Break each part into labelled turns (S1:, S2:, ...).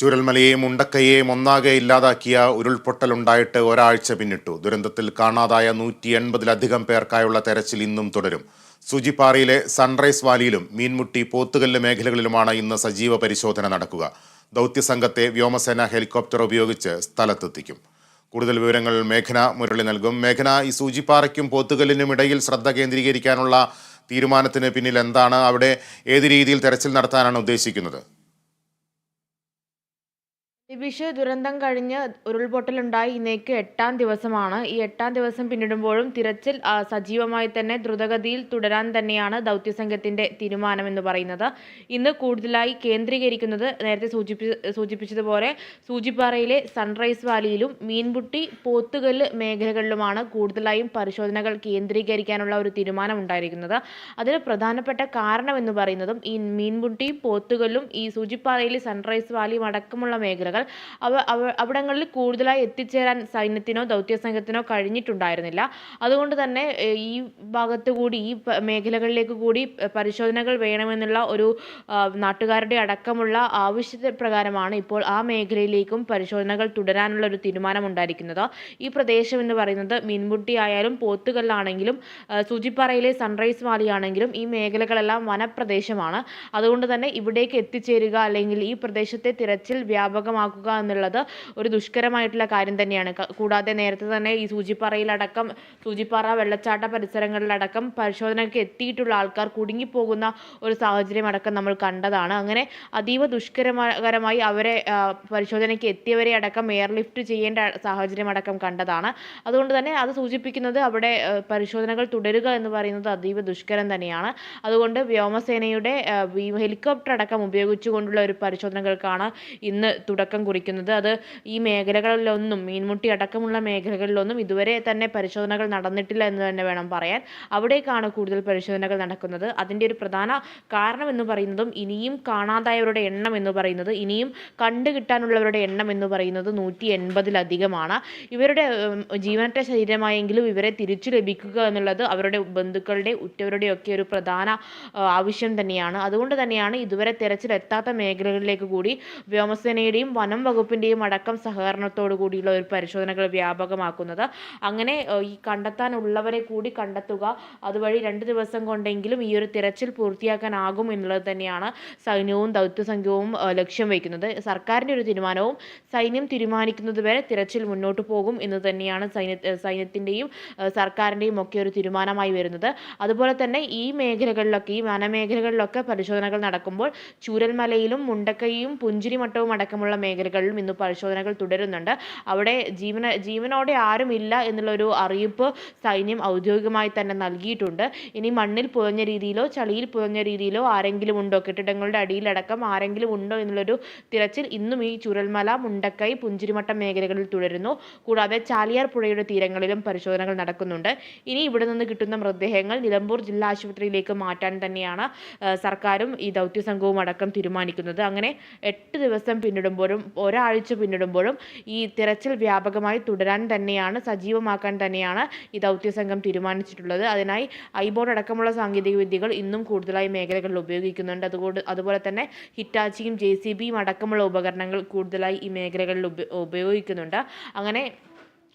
S1: ചുരൽമലയെയും മുണ്ടക്കയെയും ഒന്നാകെ ഇല്ലാതാക്കിയ ഉരുൾപൊട്ടലുണ്ടായിട്ട് ഒരാഴ്ച പിന്നിട്ടു. ദുരന്തത്തിൽ കാണാതായ നൂറ്റി എൺപതിലധികം പേർക്കായുള്ള തെരച്ചിൽ ഇന്നും തുടരും. സുജിപ്പാറയിലെ സൺറൈസ് വാലിയിലും മീൻമുട്ടി പോത്തുകല്ല് മേഖലകളിലുമാണ് ഇന്ന് സജീവ പരിശോധന നടക്കുക. ദൗത്യസംഘത്തെ വ്യോമസേന ഹെലികോപ്റ്റർ ഉപയോഗിച്ച് സ്ഥലത്തെത്തിക്കും. കൂടുതൽ വിവരങ്ങൾ മേഘന മുരളി നൽകും. മേഘന ഈ സൂചിപ്പാറയ്ക്കും പോത്തുകല്ലിനും ഇടയിൽ ശ്രദ്ധ കേന്ദ്രീകരിക്കാനുള്ള തീരുമാനത്തിന് പിന്നിൽ എന്താണ്? അവിടെ ഏത് രീതിയിൽ തെരച്ചിൽ നടത്താനാണ് ഉദ്ദേശിക്കുന്നത്?
S2: ലിബിഷ് ദുരന്തം കഴിഞ്ഞ് ഉരുൾപൊട്ടലുണ്ടായി ഇന്നേക്ക് എട്ടാം ദിവസമാണ്. ഈ എട്ടാം ദിവസം പിന്നിടുമ്പോഴും തിരച്ചിൽ സജീവമായി തന്നെ ദ്രുതഗതിയിൽ തുടരാൻ തന്നെയാണ് ദൗത്യസംഘത്തിന്റെ തീരുമാനമെന്ന് പറയുന്നത്. ഇന്ന് കൂടുതലായി കേന്ദ്രീകരിക്കുന്നത് നേരത്തെ സൂചിപ്പി സൂചിപ്പിച്ചതുപോലെ സൂചിപ്പാറയിലെ സൺറൈസ് വാലിയിലും മീൻപുട്ടി പോത്തുകല്ല് മേഖലകളിലുമാണ് കൂടുതലായും പരിശോധനകൾ കേന്ദ്രീകരിക്കാനുള്ള ഒരു തീരുമാനം ഉണ്ടായിരിക്കുന്നത്. അതിന് പ്രധാനപ്പെട്ട കാരണമെന്ന് പറയുന്നതും ഈ മീൻപുട്ടി പോത്തുകല്ലും ഈ സൂചിപ്പാറയിലെ സൺറൈസ് വാലിയും അടക്കമുള്ള മേഖലകൾ അവ അവ അവിടങ്ങളിൽ കൂടുതലായി എത്തിച്ചേരാൻ സൈന്യത്തിനോ ദൗത്യസംഘത്തിനോ കഴിഞ്ഞിട്ടുണ്ടായിരുന്നില്ല. അതുകൊണ്ട് തന്നെ ഈ ഭാഗത്ത് കൂടി ഈ മേഖലകളിലേക്ക് കൂടി പരിശോധനകൾ വേണമെന്നുള്ള ഒരു നാട്ടുകാരുടെ അടക്കമുള്ള ആവശ്യ പ്രകാരമാണ് ഇപ്പോൾ ആ മേഖലയിലേക്കും പരിശോധനകൾ തുടരാനുള്ള ഒരു തീരുമാനമുണ്ടായിരിക്കുന്നത്. ഈ പ്രദേശം എന്ന് പറയുന്നത് മീൻമുട്ടി ആയാലും പോത്തുകല്ലാണെങ്കിലും സൂചിപ്പാറയിലെ സൺറൈസ് വാലിയാണെങ്കിലും ഈ മേഖലകളെല്ലാം വനപ്രദേശമാണ്. അതുകൊണ്ട് തന്നെ ഇവിടേക്ക് എത്തിച്ചേരുക അല്ലെങ്കിൽ ഈ പ്രദേശത്തെ തിരച്ചിൽ വ്യാപകമാക്കുക എന്നുള്ളത് ഒരു ദുഷ്കരമായിട്ടുള്ള കാര്യം തന്നെയാണ്. കൂടാതെ നേരത്തെ തന്നെ ഈ സൂചിപ്പാറയിലടക്കം സൂചിപ്പാറ വെള്ളച്ചാട്ട പരിസരങ്ങളിലടക്കം പരിശോധനയ്ക്ക് എത്തിയിട്ടുള്ള ആൾക്കാർ കുടുങ്ങിപ്പോകുന്ന ഒരു സാഹചര്യം അടക്കം നമ്മൾ കണ്ടതാണ്. അങ്ങനെ അതീവ ദുഷ്കരകരമായി അവരെ പരിശോധനയ്ക്ക് എത്തിയവരെ അടക്കം എയർലിഫ്റ്റ് ചെയ്യേണ്ട സാഹചര്യം അടക്കം കണ്ടതാണ്. അതുകൊണ്ട് തന്നെ അത് സൂചിപ്പിക്കുന്നത് അവിടെ പരിശോധനകൾ തുടരുക എന്ന് പറയുന്നത് അതീവ ദുഷ്കരം തന്നെയാണ്. അതുകൊണ്ട് വ്യോമസേനയുടെ ഹെലികോപ്റ്റർ അടക്കം ഉപയോഗിച്ചുകൊണ്ടുള്ള ഒരു പരിശോധനകൾക്കാണ് ഇന്ന് തുടക്കം കുറിക്കുന്നത്. അത് ഈ മേഖലകളിലൊന്നും മീൻമുട്ടി അടക്കമുള്ള മേഖലകളിലൊന്നും ഇതുവരെ തന്നെ പരിശോധനകൾ നടന്നിട്ടില്ല എന്ന് തന്നെ വേണം പറയാൻ. അവിടേക്കാണ് കൂടുതൽ പരിശോധനകൾ നടക്കുന്നത്. അതിന്റെ ഒരു പ്രധാന കാരണം എന്ന് പറയുന്നതും ഇനിയും കാണാതായവരുടെ എണ്ണം എന്ന് പറയുന്നത് ഇനിയും കണ്ടു കിട്ടാനുള്ളവരുടെ എണ്ണം എന്ന് പറയുന്നത് നൂറ്റി എൺപതിലധികമാണ് ഇവരുടെ ജീവനറ്റ ശരീരമായെങ്കിലും ഇവരെ തിരിച്ചു ലഭിക്കുക എന്നുള്ളത് അവരുടെ ബന്ധുക്കളുടെ ഉറ്റവരുടെ ഒക്കെ ഒരു പ്രധാന ആവശ്യം തന്നെയാണ്. അതുകൊണ്ട് തന്നെയാണ് ഇതുവരെ തെരച്ചിൽ എത്താത്ത മേഖലകളിലേക്ക് കൂടി വ്യോമസേനയുടെയും വനം വകുപ്പിന്റെയും അടക്കം സഹകരണത്തോടു കൂടിയുള്ള ഒരു പരിശോധനകൾ വ്യാപകമാക്കുന്നത്. അങ്ങനെ ഈ കണ്ടെത്താനുള്ളവരെ കൂടി കണ്ടെത്തുക അതുവഴി രണ്ട് ദിവസം കൊണ്ടെങ്കിലും ഈ ഒരു തിരച്ചിൽ പൂർത്തിയാക്കാനാകും എന്നുള്ളത് തന്നെയാണ് സൈന്യവും ദൗത്യസംഘവും ലക്ഷ്യം വയ്ക്കുന്നത്. സർക്കാരിന്റെ ഒരു തീരുമാനവും സൈന്യം തീരുമാനിക്കുന്നത് വരെ തിരച്ചിൽ മുന്നോട്ട് പോകും എന്ന് തന്നെയാണ് സൈന്യ സൈന്യത്തിന്റെയും സർക്കാരിന്റെയും ഒക്കെ ഒരു തീരുമാനമായി വരുന്നത്. അതുപോലെ തന്നെ ഈ മേഖലകളിലൊക്കെ ഈ വനമേഖലകളിലൊക്കെ പരിശോധനകൾ നടക്കുമ്പോൾ ചൂരൽമലയിലും മുണ്ടക്കൈയും പുഞ്ചിരിമട്ടവും അടക്കമുള്ള മേഖലകളിലും ഇന്ന് പരിശോധനകൾ തുടരുന്നുണ്ട്. അവിടെ ജീവന ജീവനോടെ ആരുമില്ല എന്നുള്ളൊരു അറിയിപ്പ് സൈന്യം ഔദ്യോഗികമായി തന്നെ നൽകിയിട്ടുണ്ട്. ഇനി മണ്ണിൽ പുതഞ്ഞ രീതിയിലോ ചളിയിൽ പുതഞ്ഞ രീതിയിലോ ആരെങ്കിലും ഉണ്ടോ? കെട്ടിടങ്ങളുടെ അടിയിലടക്കം ആരെങ്കിലും ഉണ്ടോ എന്നുള്ളൊരു തിരച്ചിൽ ഇന്നും ഈ ചുരൽമല മുണ്ടക്കൈ പുഞ്ചിരിമട്ടം മേഖലകളിൽ തുടരുന്നു. കൂടാതെ ചാലിയാർ പുഴയുടെ തീരങ്ങളിലും പരിശോധനകൾ നടക്കുന്നുണ്ട്. ഇനി ഇവിടെ നിന്ന് കിട്ടുന്ന മൃതദേഹങ്ങൾ നിലമ്പൂർ ജില്ലാ ആശുപത്രിയിലേക്ക് മാറ്റാൻ തന്നെയാണ് സർക്കാരും ഈ ദൗത്യസംഘവും അടക്കം തീരുമാനിക്കുന്നത്. അങ്ങനെ എട്ട് ദിവസം പിന്നിടുമ്പോഴും ഒരാഴ്ച പിന്നിടുമ്പോഴും ഈ തിരച്ചിൽ വ്യാപകമായി തുടരാൻ തന്നെയാണ് സജീവമാക്കാൻ തന്നെയാണ് ഈ ദൗത്യസംഘം തീരുമാനിച്ചിട്ടുള്ളത്. അതിനായി ഐബോർഡ് അടക്കമുള്ള സാങ്കേതിക വിദ്യകൾ ഇന്നും കൂടുതലായി മേഖലകളിൽ ഉപയോഗിക്കുന്നുണ്ട്. അതുകൊണ്ട് അതുപോലെ തന്നെ ഹിറ്റാച്ചിയും ജെ സി ബിയും അടക്കമുള്ള ഉപകരണങ്ങൾ കൂടുതലായി ഈ മേഖലകളിൽ ഉപ ഉപയോഗിക്കുന്നുണ്ട്. അങ്ങനെ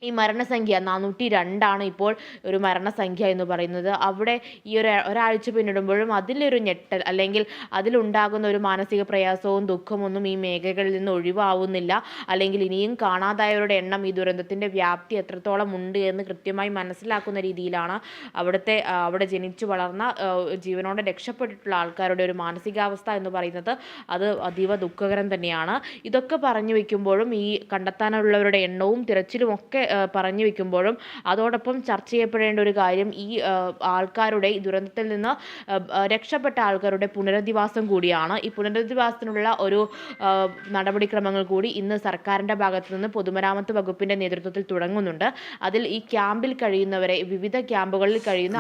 S2: ഈ മരണസംഖ്യ നാനൂറ്റി രണ്ടാണ് ഇപ്പോൾ ഒരു മരണസംഖ്യ എന്ന് പറയുന്നത്. അവിടെ ഈ ഒരു ഒരാഴ്ച പിന്നിടുമ്പോഴും അതിലൊരു ഞെട്ടൽ അല്ലെങ്കിൽ അതിലുണ്ടാകുന്ന ഒരു മാനസിക പ്രയാസവും ദുഃഖമൊന്നും ഈ മേഖലകളിൽ നിന്ന് ഒഴിവാവുന്നില്ല. അല്ലെങ്കിൽ ഇനിയും കാണാതായവരുടെ എണ്ണം ഈ ദുരന്തത്തിന്റെ വ്യാപ്തി എത്രത്തോളം ഉണ്ട് എന്ന് കൃത്യമായി മനസ്സിലാക്കുന്ന രീതിയിലാണ് അവിടുത്തെ അവിടെ ജനിച്ചു വളർന്ന ജീവനോടെ രക്ഷപ്പെട്ടിട്ടുള്ള ആൾക്കാരുടെ ഒരു മാനസികാവസ്ഥ എന്ന് പറയുന്നത് അത് അതീവ ദുഃഖകരം തന്നെയാണ്. ഇതൊക്കെ പറഞ്ഞു വയ്ക്കുമ്പോഴും ഈ കണ്ടെത്താനുള്ളവരുടെ എണ്ണവും തിരച്ചിലും ഒക്കെ പറഞ്ഞു വെക്കുമ്പോഴും അതോടൊപ്പം ചർച്ച ചെയ്യപ്പെടേണ്ട ഒരു കാര്യം ഈ ആൾക്കാരുടെ ദുരന്തത്തിൽ നിന്ന് രക്ഷപ്പെട്ട ആൾക്കാരുടെ പുനരധിവാസം കൂടിയാണ്. ഈ പുനരധിവാസത്തിനുള്ള ഒരു നടപടിക്രമങ്ങൾ കൂടി ഇന്ന് സർക്കാരിന്റെ ഭാഗത്ത് നിന്ന് പൊതുമരാമത്ത് വകുപ്പിന്റെ നേതൃത്വത്തിൽ തുടങ്ങുന്നുണ്ട്. അതിൽ ഈ ക്യാമ്പിൽ കഴിയുന്നവരെ വിവിധ ക്യാമ്പുകളിൽ കഴിയുന്ന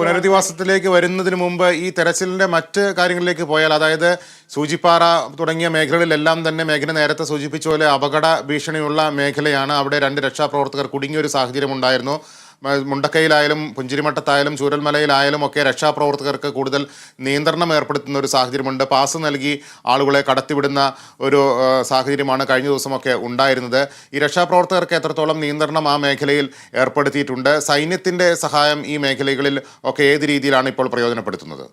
S1: പുനരധിവാസത്തിലേക്ക് വരുന്നതിന് മുമ്പ് ഈ തെരച്ചിലിന്റെ മറ്റ് കാര്യങ്ങളിലേക്ക് പോയാൽ അതായത് സൂചിപ്പാറ തുടങ്ങിയ മേഖലകളിലെല്ലാം തന്നെ മേഖല നേരത്തെ സൂചിപ്പിച്ച പോലെ അപകട ഭീഷണിയുള്ള മേഖലയാണ് അവിടെ രണ്ട് രക്ഷാപ്രവർത്തകർ കുടുങ്ങിയ ഒരു സാഹചര്യം ഉണ്ടായിരുന്നു മുണ്ടക്കയിലായാലും പുഞ്ചിരിമട്ടത്തായാലും ചൂരൽമലയിലായാലും ഒക്കെ രക്ഷാപ്രവർത്തകർക്ക് കൂടുതൽ നിയന്ത്രണം ഏർപ്പെടുത്തുന്ന ഒരു സാഹചര്യമുണ്ട്. പാസ് നൽകി ആളുകളെ കടത്തിവിടുന്ന ഒരു സാഹചര്യമാണ് കഴിഞ്ഞ ദിവസമൊക്കെ ഉണ്ടായിരുന്നത്. ഈ രക്ഷാപ്രവർത്തകർക്ക് എത്രത്തോളം നിയന്ത്രണം ആ മേഖലയിൽ ഏർപ്പെടുത്തിയിട്ടുണ്ട്? സൈന്യത്തിന്റെ സഹായം ഈ മേഖലകളിൽ ഒക്കെ ഏത് രീതിയിലാണ് ഇപ്പോൾ പ്രയോജനപ്പെടുത്തുന്നത്?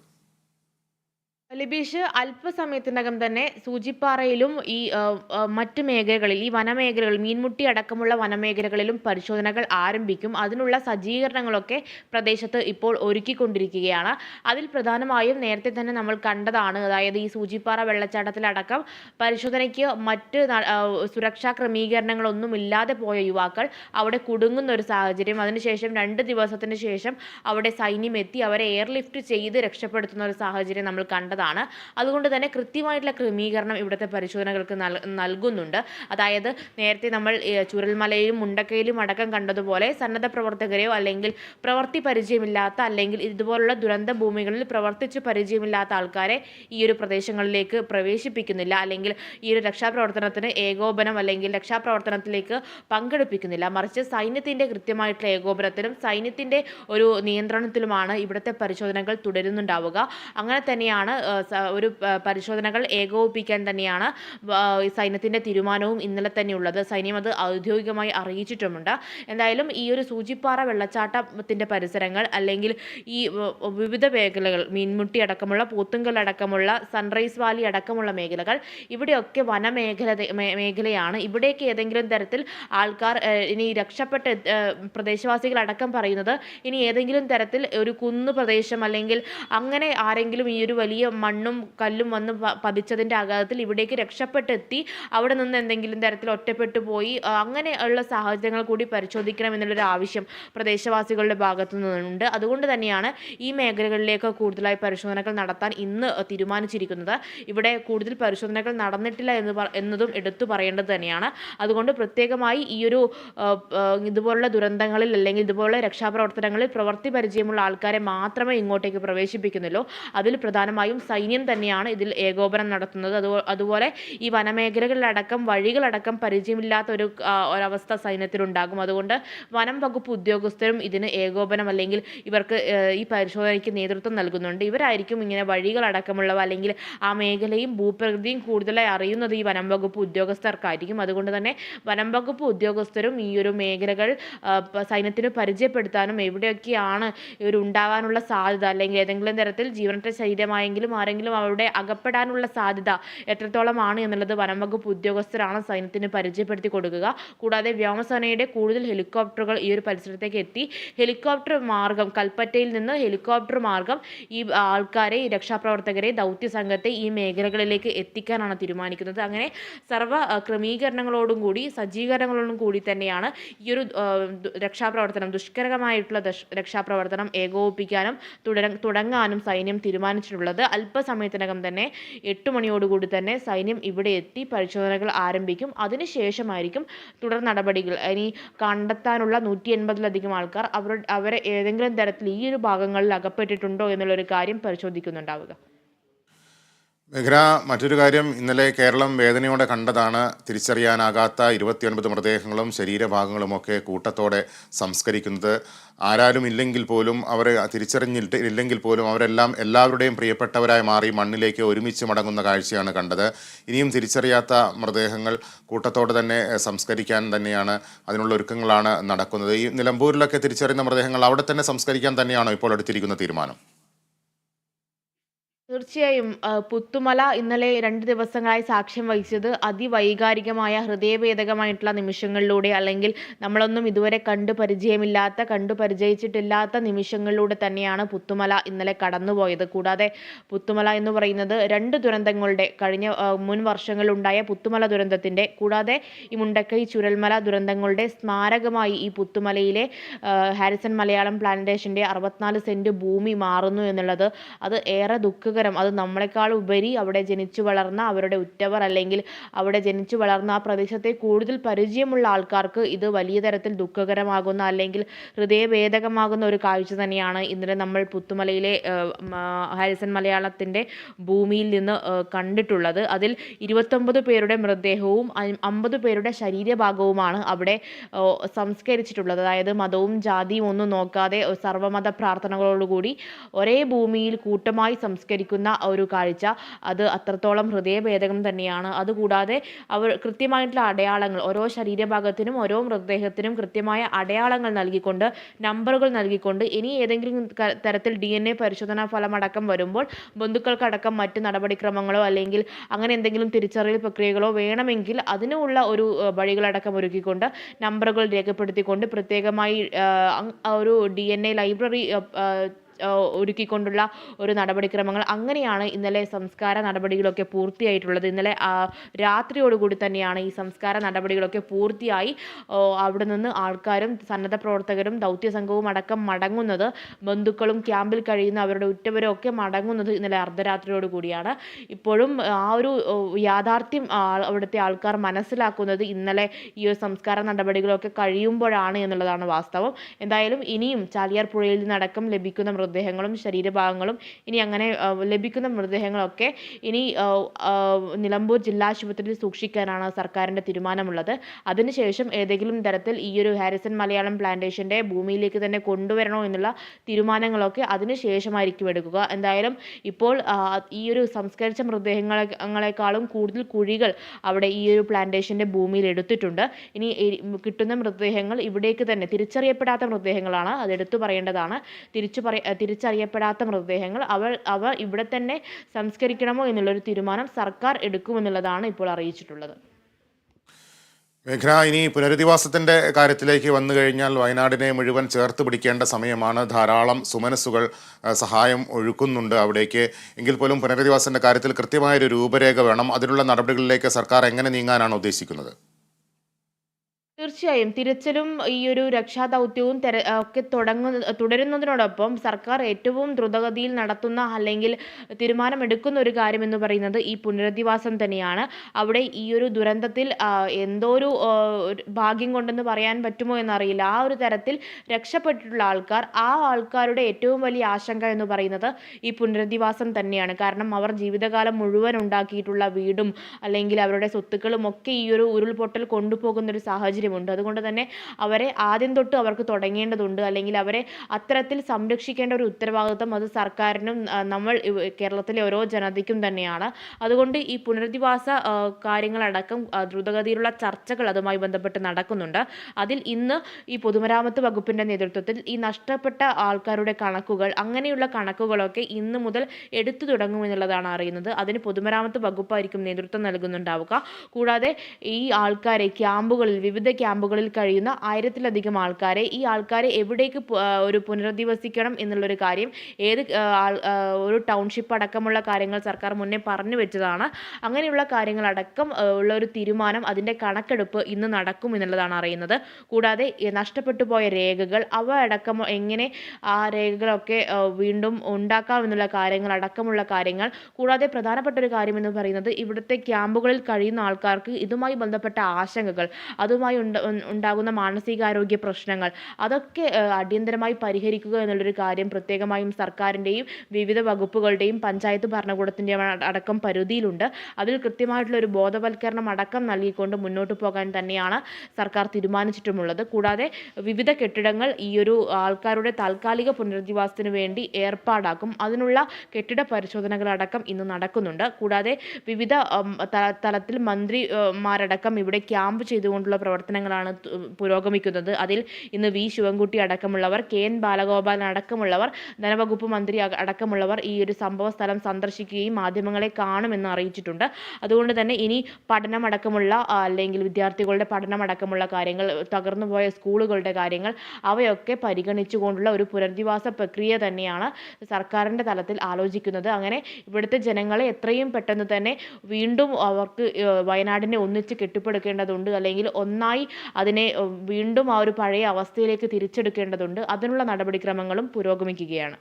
S2: ലിബീഷ് അല്പസമയത്തിനകം തന്നെ സൂചിപ്പാറയിലും ഈ മറ്റ് മേഖലകളിൽ ഈ വനമേഖലകൾ മീൻമുട്ടി അടക്കമുള്ള വനമേഖലകളിലും പരിശോധനകൾ ആരംഭിക്കും. അതിനുള്ള സജ്ജീകരണങ്ങളൊക്കെ പ്രദേശത്ത് ഇപ്പോൾ ഒരുക്കിക്കൊണ്ടിരിക്കുകയാണ്. അതിൽ പ്രധാനമായും നേരത്തെ തന്നെ നമ്മൾ കണ്ടതാണ്. അതായത് ഈ സൂചിപ്പാറ വെള്ളച്ചാട്ടത്തിലടക്കം പരിശോധനയ്ക്ക് മറ്റ് സുരക്ഷാ ക്രമീകരണങ്ങളൊന്നും ഇല്ലാതെ പോയ യുവാക്കൾ അവിടെ കുടുങ്ങുന്ന ഒരു സാഹചര്യം. അതിനുശേഷം രണ്ട് ദിവസത്തിന് ശേഷം അവിടെ സൈന്യം എത്തി അവരെ എയർലിഫ്റ്റ് ചെയ്ത് രക്ഷപ്പെടുത്തുന്ന ഒരു സാഹചര്യം നമ്മൾ കണ്ടതാണ്. അതുകൊണ്ട് തന്നെ കൃത്യമായിട്ടുള്ള ക്രമീകരണം ഇവിടുത്തെ പരിശോധനകൾക്ക് നൽ നൽകുന്നുണ്ട്. അതായത് നേരത്തെ നമ്മൾ ചുരൽമലയിലും മുണ്ടക്കയിലും അടക്കം കണ്ടതുപോലെ സന്നദ്ധ പ്രവർത്തകരെയോ അല്ലെങ്കിൽ പ്രവൃത്തി പരിചയമില്ലാത്ത അല്ലെങ്കിൽ ഇതുപോലുള്ള ദുരന്ത ഭൂമികളിൽ പ്രവർത്തിച്ച് പരിചയമില്ലാത്ത ആൾക്കാരെ ഈ ഒരു പ്രദേശങ്ങളിലേക്ക് പ്രവേശിപ്പിക്കുന്നില്ല. അല്ലെങ്കിൽ ഈ ഒരു രക്ഷാപ്രവർത്തനത്തിന് ഏകോപനം അല്ലെങ്കിൽ രക്ഷാപ്രവർത്തനത്തിലേക്ക് പങ്കെടുപ്പിക്കുന്നില്ല. മറിച്ച് സൈന്യത്തിന്റെ കൃത്യമായിട്ടുള്ള ഏകോപനത്തിലും സൈന്യത്തിന്റെ ഒരു നിയന്ത്രണത്തിലുമാണ് ഇവിടുത്തെ പരിശോധനകൾ തുടരുന്നുണ്ടാവുക. അങ്ങനെ തന്നെയാണ് ഒരു പരിശോധനകൾ ഏകോപിപ്പിക്കാൻ തന്നെയാണ് സൈന്യത്തിന്റെ തീരുമാനവും ഇന്നലെ തന്നെയുള്ളത്. സൈന്യം അത് ഔദ്യോഗികമായി അറിയിച്ചിട്ടുമുണ്ട്. എന്തായാലും ഈ ഒരു സൂചിപ്പാറ വെള്ളച്ചാട്ടത്തിന്റെ പരിസരങ്ങൾ അല്ലെങ്കിൽ ഈ വിവിധ മേഖലകൾ മീൻമുട്ടി അടക്കമുള്ള പോത്തുങ്കൽ അടക്കമുള്ള സൺറൈസ് വാലി അടക്കമുള്ള മേഖലകൾ ഇവിടെയൊക്കെ വനമേഖല മേഖലയാണ്. ഇവിടേക്ക് ഏതെങ്കിലും തരത്തിൽ ആൾക്കാർ ഇനി രക്ഷപ്പെട്ട പ്രദേശവാസികൾ പ്രദേശവാസികളടക്കം പറയുന്നത് ഇനി ഏതെങ്കിലും തരത്തിൽ ഒരു കുന്നു പ്രദേശം അല്ലെങ്കിൽ അങ്ങനെ ആരെങ്കിലും ഈ ഒരു വലിയ മണ്ണും കല്ലും വന്ന് പതിച്ചതിന്റെ ആഘാതത്തിൽ ഇവിടേക്ക് രക്ഷപ്പെട്ടെത്തി. അവിടെ നിന്ന് എന്തെങ്കിലും തരത്തിൽ ഒറ്റപ്പെട്ടു പോയി. അങ്ങനെ ഉള്ള സാഹചര്യങ്ങൾ കൂടി പരിശോധിക്കണം എന്നുള്ളൊരു ആവശ്യം പ്രദേശവാസികളുടെ ഭാഗത്തു നിന്നുണ്ട്. അതുകൊണ്ട് തന്നെയാണ് ഈ മേഖലകളിലേക്ക് കൂടുതലായി പരിശോധനകൾ നടത്താൻ ഇന്ന് തീരുമാനിച്ചിരിക്കുന്നത്. ഇവിടെ കൂടുതൽ പരിശോധനകൾ നടന്നിട്ടില്ല എന്ന് എന്നതും എടുത്തു പറയേണ്ടത് തന്നെയാണ്. അതുകൊണ്ട് പ്രത്യേകമായി ഈ ഒരു ഇതുപോലുള്ള ദുരന്തങ്ങളിൽ അല്ലെങ്കിൽ ഇതുപോലുള്ള രക്ഷാപ്രവർത്തനങ്ങളിൽ പ്രവൃത്തി പരിചയമുള്ള ആൾക്കാരെ മാത്രമേ ഇങ്ങോട്ടേക്ക് പ്രവേശിപ്പിക്കുന്നുള്ളൂ. അതിൽ പ്രധാനമായും സൈന്യം തന്നെയാണ് ഇതിൽ ഏകോപനം നടത്തുന്നത്. അതുപോ- അതുപോലെ ഈ വനമേഖലകളിലടക്കം വഴികളടക്കം പരിചയമില്ലാത്ത ഒരു ഒരവസ്ഥ സൈന്യത്തിനുണ്ടാകും അതുകൊണ്ട് വനം വകുപ്പ് ഉദ്യോഗസ്ഥരും ഇതിന് ഏകോപനം അല്ലെങ്കിൽ ഇവർക്ക് ഈ പരിശോധനയ്ക്ക് നേതൃത്വം നൽകുന്നുണ്ട്. ഇവരായിരിക്കും ഇങ്ങനെ വഴികളടക്കമുള്ളവ അല്ലെങ്കിൽ ആ മേഖലയും ഭൂപ്രകൃതിയും കൂടുതലായി അറിയുന്നത് ഈ വനം വകുപ്പ് ഉദ്യോഗസ്ഥർക്കായിരിക്കും. അതുകൊണ്ട് തന്നെ വനം വകുപ്പ് ഉദ്യോഗസ്ഥരും ഈ ഒരു മേഖലകൾ സൈന്യത്തിന് പരിചയപ്പെടുത്താനും എവിടെയൊക്കെയാണ് ഇവർ ഉണ്ടാകാനുള്ള സാധ്യത അല്ലെങ്കിൽ ഏതെങ്കിലും തരത്തിൽ ജീവനറ്റ ശരീരമായെങ്കിലും ആരെങ്കിലും അവിടെ അകപ്പെടാനുള്ള സാധ്യത എത്രത്തോളമാണ് എന്നുള്ളത് വനം വകുപ്പ് ഉദ്യോഗസ്ഥരാണ് സൈന്യത്തിന് പരിചയപ്പെടുത്തി കൊടുക്കുക. കൂടാതെ വ്യോമസേനയുടെ കൂടുതൽ ഹെലികോപ്റ്ററുകൾ ഈ ഒരു പരിസരത്തേക്ക് എത്തി. ഹെലികോപ്റ്റർ മാർഗം കൽപ്പറ്റയിൽ നിന്ന് ഹെലികോപ്റ്റർ മാർഗം ഈ ആൾക്കാരെ രക്ഷാപ്രവർത്തകരെ ദൗത്യ സംഘത്തെ ഈ മേഖലകളിലേക്ക് എത്തിക്കാനാണ് തീരുമാനിക്കുന്നത്. അങ്ങനെ സർവ ക്രമീകരണങ്ങളോടും കൂടി സജ്ജീകരണങ്ങളോടും കൂടി തന്നെയാണ് ഈ ഒരു രക്ഷാപ്രവർത്തനം ദുഷ്കരമായിട്ടുള്ള രക്ഷാപ്രവർത്തനം ഏകോപിപ്പിക്കാനും തുടങ്ങാനും സൈന്യം തീരുമാനിച്ചിട്ടുള്ളത്. അല്പസമയത്തിനകം തന്നെ എട്ട് മണിയോടുകൂടി തന്നെ സൈന്യം ഇവിടെ എത്തി പരിശോധനകൾ ആരംഭിക്കും. അതിനുശേഷമായിരിക്കും തുടർ നടപടികൾ. ഇനി കണ്ടെത്താനുള്ള നൂറ്റി എൺപതിലധികം ആൾക്കാർ അവരുടെ അവരെ ഏതെങ്കിലും തരത്തിൽ ഈ ഒരു ഭാഗങ്ങളിൽ അകപ്പെട്ടിട്ടുണ്ടോ എന്നുള്ളൊരു കാര്യം പരിശോധിക്കുന്നുണ്ടാവുക.
S1: മേഘന മറ്റൊരു കാര്യം ഇന്നലെ കേരളം വേദനയോടെ കണ്ടതാണ്. തിരിച്ചറിയാനാകാത്ത ഇരുപത്തിയൊൻപത് മൃതദേഹങ്ങളും ശരീരഭാഗങ്ങളുമൊക്കെ കൂട്ടത്തോടെ സംസ്കരിക്കുന്നത്. ആരാലും ഇല്ലെങ്കിൽ പോലും അവർ തിരിച്ചറിഞ്ഞിട്ട് ഇല്ലെങ്കിൽ പോലും അവരെല്ലാം എല്ലാവരുടെയും പ്രിയപ്പെട്ടവരായി മാറി മണ്ണിലേക്ക് ഒരുമിച്ച് മടങ്ങുന്ന കാഴ്ചയാണ് കണ്ടത്. ഇനിയും തിരിച്ചറിയാത്ത മൃതദേഹങ്ങൾ കൂട്ടത്തോടെ തന്നെ സംസ്കരിക്കാൻ തന്നെയാണ് അതിനുള്ള ഒരുക്കങ്ങളാണ് നടക്കുന്നത്. ഈ നിലമ്പൂരിലൊക്കെ തിരിച്ചറിയുന്ന മൃതദേഹങ്ങൾ അവിടെ തന്നെ സംസ്കരിക്കാൻ തന്നെയാണോ ഇപ്പോൾ എടുത്തിരിക്കുന്ന തീരുമാനം?
S2: തീർച്ചയായും പുത്തുമല ഇന്നലെ രണ്ട് ദിവസങ്ങളായി സാക്ഷ്യം വഹിച്ചത് അതിവൈകാരികമായ ഹൃദയഭേദകമായിട്ടുള്ള നിമിഷങ്ങളിലൂടെ അല്ലെങ്കിൽ നമ്മളൊന്നും ഇതുവരെ കണ്ടു പരിചയമില്ലാത്ത കണ്ടു പരിചയിച്ചിട്ടില്ലാത്ത നിമിഷങ്ങളിലൂടെ തന്നെയാണ് പുത്തുമല ഇന്നലെ കടന്നുപോയത്. കൂടാതെ പുത്തുമല എന്ന് പറയുന്നത് രണ്ട് ദുരന്തങ്ങളുടെ കഴിഞ്ഞ മുൻ വർഷങ്ങളിലുണ്ടായ പുത്തുമല ദുരന്തത്തിന്റെ കൂടാതെ ഈ മുണ്ടക്കൈ ചുരൽമല ദുരന്തങ്ങളുടെ സ്മാരകമായി ഈ പുത്തുമലയിലെ ഹാരിസൺ മലയാളം പ്ലാന്റേഷന്റെ അറുപത്തിനാല് സെന്റ് ഭൂമി മാറുന്നു എന്നുള്ളത് അത് ഏറെ ദുഃഖകരമായ ദുഃഖകരം. അത് നമ്മളെക്കാൾ ഉപരി അവിടെ ജനിച്ചു വളർന്ന അവരുടെ ഉറ്റവർ അല്ലെങ്കിൽ അവിടെ ജനിച്ചു വളർന്ന ആ പ്രദേശത്തെ കൂടുതൽ പരിചയമുള്ള ആൾക്കാർക്ക് ഇത് വലിയ തരത്തിൽ ദുഃഖകരമാകുന്ന അല്ലെങ്കിൽ ഹൃദയഭേദകമാകുന്ന ഒരു കാഴ്ച തന്നെയാണ് ഇന്നലെ നമ്മൾ പുത്തുമലയിലെ ഹാരിസൺ മലയാളത്തിന്റെ ഭൂമിയിൽ നിന്ന് കണ്ടിട്ടുള്ളത്. അതിൽ ഇരുപത്തൊമ്പത് പേരുടെ മൃതദേഹവും അമ്പത് പേരുടെ ശരീരഭാഗവുമാണ് അവിടെ സംസ്കരിച്ചിട്ടുള്ളത്. അതായത് മതവും ജാതിയും ഒന്നും നോക്കാതെ സർവമത പ്രാർത്ഥനകളോടുകൂടി ഒരേ ഭൂമിയിൽ കൂട്ടമായി സംസ്കരിക്കുന്ന ഒരു കാഴ്ച. അത് അത്രത്തോളം ഹൃദയഭേദകം തന്നെയാണ്. അതുകൂടാതെ അവർ കൃത്യമായിട്ടുള്ള അടയാളങ്ങൾ ഓരോ ശരീരഭാഗത്തിനും ഓരോ മൃതദേഹത്തിനും കൃത്യമായ അടയാളങ്ങൾ നൽകിക്കൊണ്ട് നമ്പറുകൾ നൽകിക്കൊണ്ട് ഇനി ഏതെങ്കിലും തരത്തിൽ ഡി എൻ എ പരിശോധനാ ഫലമടക്കം വരുമ്പോൾ ബന്ധുക്കൾക്കടക്കം മറ്റ് നടപടിക്രമങ്ങളോ അല്ലെങ്കിൽ അങ്ങനെ എന്തെങ്കിലും തിരിച്ചറിയൽ പ്രക്രിയകളോ വേണമെങ്കിൽ അതിനുള്ള ഒരു വഴികളടക്കം ഒരുക്കിക്കൊണ്ട് നമ്പറുകൾ രേഖപ്പെടുത്തിക്കൊണ്ട് പ്രത്യേകമായി ഒരു ഡി എൻ എ ലൈബ്രറി ഒരുക്കിക്കൊണ്ടുള്ള ഒരു നടപടിക്രമങ്ങൾ. അങ്ങനെയാണ് ഇന്നലെ സംസ്കാര നടപടികളൊക്കെ പൂർത്തിയായിട്ടുള്ളത്. ഇന്നലെ രാത്രിയോടുകൂടി തന്നെയാണ് ഈ സംസ്കാര നടപടികളൊക്കെ പൂർത്തിയായി. അവിടെ നിന്ന് ആൾക്കാരും സന്നദ്ധ പ്രവർത്തകരും ദൗത്യ സംഘവും അടക്കം മടങ്ങുന്നത്. ബന്ധുക്കളും ക്യാമ്പിൽ കഴിയുന്ന അവരുടെ ഉറ്റവരും ഒക്കെ മടങ്ങുന്നത് ഇന്നലെ അർദ്ധരാത്രിയോട് കൂടിയാണ്. ഇപ്പോഴും ആ ഒരു യാഥാർത്ഥ്യം അവിടുത്തെ ആൾക്കാർ മനസ്സിലാക്കുന്നത് ഇന്നലെ ഈ ഒരു സംസ്കാര നടപടികളൊക്കെ കഴിയുമ്പോഴാണ് എന്നുള്ളതാണ് വാസ്തവം. എന്തായാലും ഇനിയും ചാലിയാർ പുഴയിൽ നിന്നടക്കം ലഭിക്കുന്ന മൃതദേഹങ്ങളും ശരീരഭാഗങ്ങളും ഇനി അങ്ങനെ ലഭിക്കുന്ന മൃതദേഹങ്ങളൊക്കെ ഇനി നിലമ്പൂർ ജില്ലാ ആശുപത്രിയിൽ സൂക്ഷിക്കാനാണ് സർക്കാരിന്റെ തീരുമാനമുള്ളത്. അതിനുശേഷം ഏതെങ്കിലും തരത്തിൽ ഈ ഒരു ഹാരിസൺ മലയാളം പ്ലാന്റേഷന്റെ ഭൂമിയിലേക്ക് തന്നെ കൊണ്ടുവരണോ എന്നുള്ള തീരുമാനങ്ങളൊക്കെ അതിനുശേഷമായിരിക്കും എടുക്കുക. എന്തായാലും ഇപ്പോൾ ഈ ഒരു സംസ്കരിച്ച മൃതദേഹങ്ങളെക്കാളും കൂടുതൽ കുഴികൾ അവിടെ ഈ ഒരു പ്ലാന്റേഷന്റെ ഭൂമിയിൽ എടുത്തിട്ടുണ്ട്. ഇനി കിട്ടുന്ന മൃതദേഹങ്ങൾ ഇവിടേക്ക് തന്നെ തിരിച്ചറിയപ്പെടാത്ത മൃതദേഹങ്ങളാണ് അത് എടുത്തു പറയേണ്ടതാണ്. തിരിച്ചു പറയ തിരിച്ചറിയപ്പെടാത്ത മൃതദേഹങ്ങൾ അവൾ അവ ഇവിടെ തന്നെ സംസ്കരിക്കണമോ എന്നുള്ളൊരു തീരുമാനം സർക്കാർ എടുക്കുമെന്നുള്ളതാണ് ഇപ്പോൾ അറിയിച്ചിട്ടുള്ളത്.
S1: മേഘന ഇനി പുനരധിവാസത്തിന്റെ കാര്യത്തിലേക്ക് വന്നു കഴിഞ്ഞാൽ വയനാടിനെ മുഴുവൻ ചേർത്ത് പിടിക്കേണ്ട സമയമാണ്. ധാരാളം സുമനസ്സുകൾ സഹായം ഒഴുക്കുന്നുണ്ട് അവിടേക്ക്. എങ്കിൽ പോലും പുനരധിവാസത്തിന്റെ കാര്യത്തിൽ കൃത്യമായൊരു രൂപരേഖ വേണം. അതിനുള്ള നടപടികളിലേക്ക് സർക്കാർ എങ്ങനെ നീങ്ങാനാണ് ഉദ്ദേശിക്കുന്നത്?
S2: തീർച്ചയായും. തിരച്ചിലും ഈ ഒരു രക്ഷാദൗത്യവും തെര ഒക്കെ തുടങ്ങുന്ന തുടരുന്നതിനോടൊപ്പം സർക്കാർ ഏറ്റവും ദ്രുതഗതിയിൽ നടത്തുന്ന അല്ലെങ്കിൽ തീരുമാനമെടുക്കുന്ന ഒരു കാര്യം എന്ന് പറയുന്നത് ഈ പുനരധിവാസം തന്നെയാണ്. അവിടെ ഈ ഒരു ദുരന്തത്തിൽ എന്തോ ഒരു ഭാഗ്യം കൊണ്ടെന്ന് പറയാൻ പറ്റുമോ എന്നറിയില്ല. ആ ഒരു തരത്തിൽ രക്ഷപ്പെട്ടിട്ടുള്ള ആൾക്കാർ ആ ആൾക്കാരുടെ ഏറ്റവും വലിയ ആശങ്ക എന്ന് പറയുന്നത് ഈ പുനരധിവാസം തന്നെയാണ്. കാരണം അവർ ജീവിതകാലം മുഴുവൻ ഉണ്ടാക്കിയിട്ടുള്ള വീടും അല്ലെങ്കിൽ അവരുടെ സ്വത്തുക്കളും ഒക്കെ ഈ ഒരു ഉരുൾപൊട്ടൽ കൊണ്ടുപോകുന്ന ഒരു സാഹചര്യമുണ്ട് അതുകൊണ്ട് തന്നെ അവരെ ആദ്യം തൊട്ട് അവർക്ക് തുടങ്ങേണ്ടതുണ്ട്. അല്ലെങ്കിൽ അവരെ അത്തരത്തിൽ സംരക്ഷിക്കേണ്ട ഒരു ഉത്തരവാദിത്വം അത് സർക്കാരിനും നമ്മൾ കേരളത്തിലെ ഓരോ ജനതയ്ക്കും തന്നെയാണ്. അതുകൊണ്ട് ഈ പുനരധിവാസ കാര്യങ്ങളടക്കം ദ്രുതഗതിയിലുള്ള ചർച്ചകൾ അതുമായി ബന്ധപ്പെട്ട് നടക്കുന്നുണ്ട്. അതിൽ ഇന്ന് ഈ പൊതുമരാമത്ത് വകുപ്പിന്റെ നേതൃത്വത്തിൽ ഈ നഷ്ടപ്പെട്ട ആൾക്കാരുടെ കണക്കുകൾ അങ്ങനെയുള്ള കണക്കുകളൊക്കെ ഇന്ന് മുതൽ എടുത്തു തുടങ്ങുമെന്നുള്ളതാണ് അറിയുന്നത്. അതിന് പൊതുമരാമത്ത് വകുപ്പായിരിക്കും നേതൃത്വം നൽകുന്നുണ്ടാവുക. കൂടാതെ ഈ ആൾക്കാരെ ക്യാമ്പുകളിൽ വിവിധ ക്യാമ്പുകളിൽ കഴിയുന്ന ആയിരത്തിലധികം ആൾക്കാരെ ഈ ആൾക്കാരെ എവിടേക്ക് ഒരു പുനരധിവസിക്കണം എന്നുള്ളൊരു കാര്യം ഏത് ഒരു ടൗൺഷിപ്പ് അടക്കമുള്ള കാര്യങ്ങൾ സർക്കാർ മുന്നേ പറഞ്ഞു വെച്ചതാണ്. അങ്ങനെയുള്ള കാര്യങ്ങളടക്കം ഉള്ള ഒരു തീരുമാനം അതിന്റെ കണക്കെടുപ്പ് ഇന്ന് നടക്കും എന്നുള്ളതാണ് അറിയുന്നത്. കൂടാതെ നഷ്ടപ്പെട്ടു പോയ രേഖകൾ അവ അടക്കം എങ്ങനെ ആ രേഖകളൊക്കെ വീണ്ടും ഉണ്ടാക്കാം എന്നുള്ള കാര്യങ്ങൾ അടക്കമുള്ള കാര്യങ്ങൾ കൂടാതെ പ്രധാനപ്പെട്ട ഒരു കാര്യം എന്ന് പറയുന്നത് ഇവിടുത്തെ ക്യാമ്പുകളിൽ കഴിയുന്ന ആൾക്കാർക്ക് ഇതുമായി ബന്ധപ്പെട്ട ആശങ്കകൾ അതുമായി ഉണ്ടാകുന്ന മാനസികാരോഗ്യ പ്രശ്നങ്ങൾ. അതൊക്കെ അടിയന്തരമായി പരിഹരിക്കുക എന്നുള്ളൊരു കാര്യം പ്രത്യേകമായും സർക്കാരിന്റെയും വിവിധ വകുപ്പുകളുടെയും പഞ്ചായത്ത് ഭരണകൂടത്തിന്റെയും അടക്കം പരിധിയിലുണ്ട്. അതിൽ കൃത്യമായിട്ടുള്ള ഒരു ബോധവൽക്കരണം അടക്കം നൽകിക്കൊണ്ട് മുന്നോട്ട് പോകാൻ തന്നെയാണ് സർക്കാർ തീരുമാനിച്ചിട്ടുമുള്ളത്. കൂടാതെ വിവിധ കെട്ടിടങ്ങൾ ഈ ഒരു ആൾക്കാരുടെ താൽക്കാലിക പുനരധിവാസത്തിന് വേണ്ടി ഏർപ്പാടാക്കും. അതിനുള്ള കെട്ടിട പരിശോധനകളടക്കം ഇന്ന് നടക്കുന്നുണ്ട്. കൂടാതെ വിവിധ തലത്തിൽ മന്ത്രിമാരടക്കം ഇവിടെ ക്യാമ്പ് ചെയ്തുകൊണ്ടുള്ള പ്രവർത്തനങ്ങളാണ് പുരോഗമിക്കുന്നത്. അതിൽ ഇന്ന് വി. ശിവൻകുട്ടി അടക്കമുള്ളവർ കെ. എൻ. ബാലഗോപാലൻ അടക്കമുള്ളവർ ധനവകുപ്പ് മന്ത്രി അടക്കമുള്ളവർ ഈ ഒരു സംഭവ സ്ഥലം സന്ദർശിക്കുകയും മാധ്യമങ്ങളെ കാണുമെന്ന് അറിയിച്ചിട്ടുണ്ട്. അതുകൊണ്ട് തന്നെ ഇനി പഠനമടക്കമുള്ള അല്ലെങ്കിൽ വിദ്യാർത്ഥികളുടെ പഠനമടക്കമുള്ള കാര്യങ്ങൾ തകർന്നുപോയ സ്കൂളുകളുടെ കാര്യങ്ങൾ അവയൊക്കെ പരിഗണിച്ചുകൊണ്ടുള്ള ഒരു പുനരധിവാസ പ്രക്രിയ തന്നെയാണ് സർക്കാരിന്റെ തലത്തിൽ ആലോചിക്കുന്നത്. അങ്ങനെ ഇവിടുത്തെ ജനങ്ങളെ എത്രയും പെട്ടെന്ന് തന്നെ വീണ്ടും അവർക്ക് വയനാടിനെ ഒന്നിച്ച് കെട്ടിപ്പടുക്കേണ്ടതുണ്ട്. അല്ലെങ്കിൽ ഒന്നായി അതിനെ വീണ്ടും ആ ഒരു പഴയ അവസ്ഥയിലേക്ക് തിരിച്ചെടുക്കേണ്ടതുണ്ട്. അതിനുള്ള നടപടിക്രമങ്ങളും പുരോഗമിക്കുകയാണ്.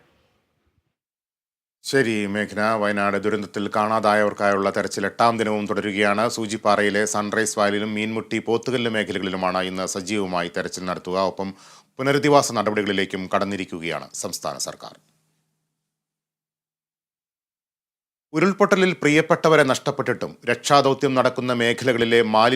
S1: ശരി മേഘന. വയനാട് ദുരന്തത്തിൽ കാണാതായവർക്കായുള്ള തെരച്ചിൽ എട്ടാം ദിനവും തുടരുകയാണ്. സൂചിപ്പാറയിലെ സൺറൈസ് വാലിലും മീൻമുട്ടി പോത്തുകല്ല് മേഖലകളിലുമാണ് ഇന്ന് സജീവമായി തെരച്ചിൽ നടത്തുക. ഒപ്പം പുനരധിവാസ നടപടികളിലേക്കും കടന്നിരിക്കുകയാണ് സംസ്ഥാന സർക്കാർ. ഉരുൾപൊട്ടലിൽ പ്രിയപ്പെട്ടവരെ നഷ്ടപ്പെട്ടിട്ടും രക്ഷാദൗത്യം നടക്കുന്ന മേഖലകളിലെ മാലി